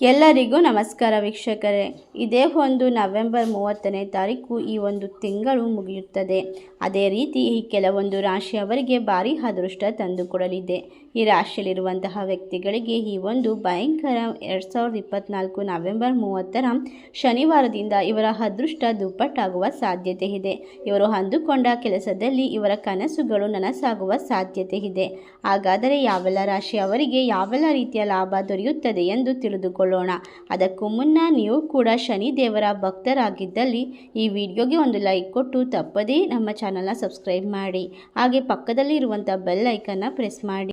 ಎಲ್ಲರಿಗೂ ನಮಸ್ಕಾರ ವೀಕ್ಷಕರೇ. ಇದೇ ಒಂದು ನವೆಂಬರ್ ಮೂವತ್ತನೇ ತಾರೀಕು ಈ ಒಂದು ತಿಂಗಳು ಮುಗಿಯುತ್ತದೆ. ಅದೇ ರೀತಿ ಈ ಕೆಲವೊಂದು ರಾಶಿಯವರಿಗೆ ಭಾರಿ ಅದೃಷ್ಟ ತಂದುಕೊಡಲಿದೆ. ಈ ರಾಶಿಯಲ್ಲಿರುವಂತಹ ವ್ಯಕ್ತಿಗಳಿಗೆ ಈ ಒಂದು ಭಯಂಕರ ಎರಡು ಸಾವಿರದ ಇಪ್ಪತ್ತ್ನಾಲ್ಕು ನವೆಂಬರ್ ಮೂವತ್ತರ ಶನಿವಾರದಿಂದ ಇವರ ಅದೃಷ್ಟ ದುಪ್ಪಟ್ಟಾಗುವ ಸಾಧ್ಯತೆ ಇದೆ. ಇವರು ಅಂದುಕೊಂಡ ಕೆಲಸದಲ್ಲಿ ಇವರ ಕನಸುಗಳು ನನಸಾಗುವ ಸಾಧ್ಯತೆ ಇದೆ. ಹಾಗಾದರೆ ಯಾವೆಲ್ಲ ರಾಶಿಯವರಿಗೆ ಯಾವೆಲ್ಲ ರೀತಿಯ ಲಾಭ ದೊರೆಯುತ್ತದೆ ಎಂದು ತಿಳಿದುಕೊಳ್ಳೋಣ. ಅದಕ್ಕೂ ಮುನ್ನ ನೀವು ಕೂಡ ಶನಿ ದೇವರ ಭಕ್ತರಾಗಿದ್ದಲ್ಲಿ ಈ ವಿಡಿಯೋಗೆ ಒಂದು ಲೈಕ್ ಕೊಟ್ಟು ತಪ್ಪದೇ ನಮ್ಮ ಚಾನಲ್ನ ಸಬ್ಸ್ಕ್ರೈಬ್ ಮಾಡಿ. ಹಾಗೆ ಪಕ್ಕದಲ್ಲಿ ಇರುವಂಥ ಬೆಲ್ ಐಕನ್ನ ಪ್ರೆಸ್ ಮಾಡಿ.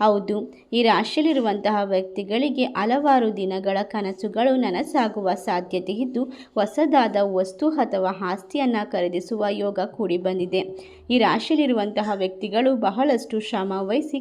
ಹೌದು, ಈ ರಾಶಿಯಲ್ಲಿರುವಂತಹ ವ್ಯಕ್ತಿಗಳಿಗೆ ಹಲವಾರು ದಿನಗಳ ಕನಸುಗಳು ನನಸಾಗುವ ಸಾಧ್ಯತೆ ಇದ್ದು, ಹೊಸದಾದ ವಸ್ತು ಅಥವಾ ಆಸ್ತಿಯನ್ನು ಖರೀದಿಸುವ ಯೋಗ ಕೂಡಿ ಬಂದಿದೆ. ಈ ರಾಶಿಯಲ್ಲಿರುವಂತಹ ವ್ಯಕ್ತಿಗಳು ಬಹಳಷ್ಟು ಶ್ರಮ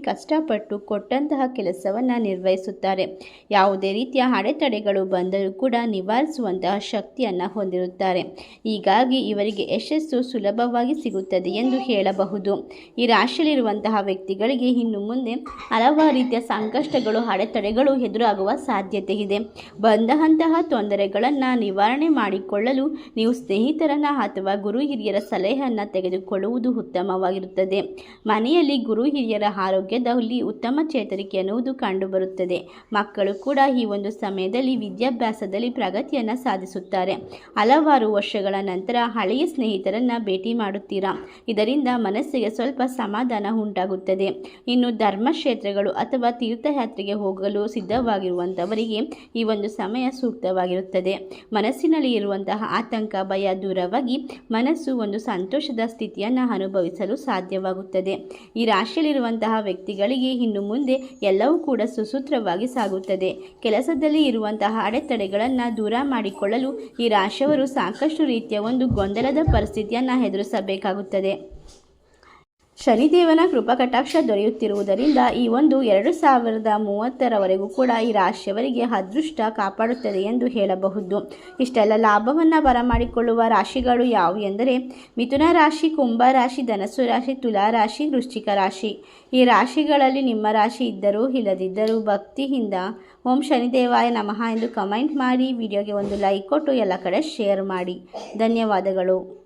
ಕಷ್ಟಪಟ್ಟು ಕೊಟ್ಟಂತಹ ಕೆಲಸವನ್ನು ನಿರ್ವಹಿಸುತ್ತಾರೆ. ಯಾವುದೇ ರೀತಿಯ ಅಡೆತಡೆಗಳು ಬಂದರೂ ಕೂಡ ನಿವಾರಿಸುವಂತಹ ಶಕ್ತಿಯನ್ನು ಹೊಂದಿರುತ್ತಾರೆ. ಹೀಗಾಗಿ ಇವರಿಗೆ ಯಶಸ್ಸು ಸುಲಭವಾಗಿ ಸಿಗುತ್ತದೆ ಎಂದು ಹೇಳಬಹುದು. ಈ ರಾಶಿಯಲ್ಲಿರುವಂತಹ ವ್ಯಕ್ತಿಗಳಿಗೆ ಇನ್ನು ಮುಂದೆ ಹಲವಾರು ರೀತಿಯ ಸಂಕಷ್ಟಗಳು, ಅಡೆತಡೆಗಳು ಎದುರಾಗುವ ಸಾಧ್ಯತೆ ಇದೆ. ಬಂದಹಂತಹ ತೊಂದರೆಗಳನ್ನು ನಿವಾರಣೆ ಮಾಡಿಕೊಳ್ಳಲು ನೀವು ಸ್ನೇಹಿತರನ್ನ ಅಥವಾ ಗುರು ಹಿರಿಯರ ಸಲಹೆಯನ್ನು ತೆಗೆದುಕೊಳ್ಳುವುದು ಉತ್ತಮವಾಗಿರುತ್ತದೆ. ಮನೆಯಲ್ಲಿ ಗುರು ಹಿರಿಯರ ಆರೋಗ್ಯದಲ್ಲಿ ಉತ್ತಮ ಚೇತರಿಕೆ ಎನ್ನುವುದು ಕಂಡುಬರುತ್ತದೆ. ಮಕ್ಕಳು ಕೂಡ ಈ ಒಂದು ಸಮಯದಲ್ಲಿ ವಿದ್ಯಾಭ್ಯಾಸದಲ್ಲಿ ಪ್ರಗತಿಯನ್ನು ಸಾಧಿಸುತ್ತಾರೆ. ಹಲವಾರು ವರ್ಷಗಳ ನಂತರ ಹಳೆಯ ಸ್ನೇಹಿತರನ್ನ ಭೇಟಿ ಮಾಡುತ್ತೀರಾ? ಇದರಿಂದ ಮನಸ್ಸಿಗೆ ಸ್ವಲ್ಪ ಸಮಾಧಾನ ಉಂಟಾಗುತ್ತದೆ. ಇನ್ನು ಧರ್ಮಕ್ಷೇತ್ರಗಳು ಅಥವಾ ತೀರ್ಥಯಾತ್ರೆಗೆ ಹೋಗಲು ಸಿದ್ಧವಾಗಿರುವಂಥವರಿಗೆ ಈ ಒಂದು ಸಮಯ ಸೂಕ್ತವಾಗಿರುತ್ತದೆ. ಮನಸ್ಸಿನಲ್ಲಿ ಇರುವಂತಹ ಆತಂಕ, ಭಯ ದೂರವಾಗಿ ಮನಸ್ಸು ಒಂದು ಸಂತೋಷದ ಸ್ಥಿತಿಯನ್ನು ಅನುಭವಿಸಲು ಸಾಧ್ಯವಾಗುತ್ತದೆ. ಈ ರಾಶಿಯಲ್ಲಿರುವಂತಹ ವ್ಯಕ್ತಿಗಳಿಗೆ ಇನ್ನು ಮುಂದೆ ಎಲ್ಲವೂ ಕೂಡ ಸುಸೂತ್ರವಾಗಿ ಸಾಗುತ್ತದೆ. ಕೆಲಸದಲ್ಲಿ ಇರುವಂತಹ ಅಡೆತಡೆಗಳನ್ನು ದೂರ ಮಾಡಿಕೊಳ್ಳಲು ಈ ರಾಶಿಯವರು ಸಾಕಷ್ಟು ರೀತಿಯ ಒಂದು ಗೊಂದಲದ ಪರಿಸ್ಥಿತಿಯನ್ನು ಎದುರಿಸಬೇಕಾಗುತ್ತದೆ. ಶನಿದೇವನ ಕೃಪಕಟಾಕ್ಷ ದೊರೆಯುತ್ತಿರುವುದರಿಂದ ಈ ಒಂದು ಎರಡು ಸಾವಿರದ ಮೂವತ್ತರವರೆಗೂ ಕೂಡ ಈ ರಾಶಿಯವರಿಗೆ ಅದೃಷ್ಟ ಕಾಪಾಡುತ್ತದೆ ಎಂದು ಹೇಳಬಹುದು. ಇಷ್ಟೆಲ್ಲ ಲಾಭವನ್ನು ಬರಮಾಡಿಕೊಳ್ಳುವ ರಾಶಿಗಳು ಯಾವುವು ಎಂದರೆ ಮಿಥುನ ರಾಶಿ, ಕುಂಭ ರಾಶಿ, ಧನಸ್ಸು ರಾಶಿ, ತುಲಾ ರಾಶಿ, ವೃಶ್ಚಿಕ ರಾಶಿ. ಈ ರಾಶಿಗಳಲ್ಲಿ ನಿಮ್ಮ ರಾಶಿ ಇದ್ದರೂ ಇಲ್ಲದಿದ್ದರೂ ಭಕ್ತಿಯಿಂದ ಓಂ ಶನಿದೇವಾಯ ನಮಃ ಎಂದು ಕಮೆಂಟ್ ಮಾಡಿ, ವಿಡಿಯೋಗೆ ಒಂದು ಲೈಕ್ ಕೊಟ್ಟು ಎಲ್ಲ ಕಡೆ ಶೇರ್ ಮಾಡಿ. ಧನ್ಯವಾದಗಳು.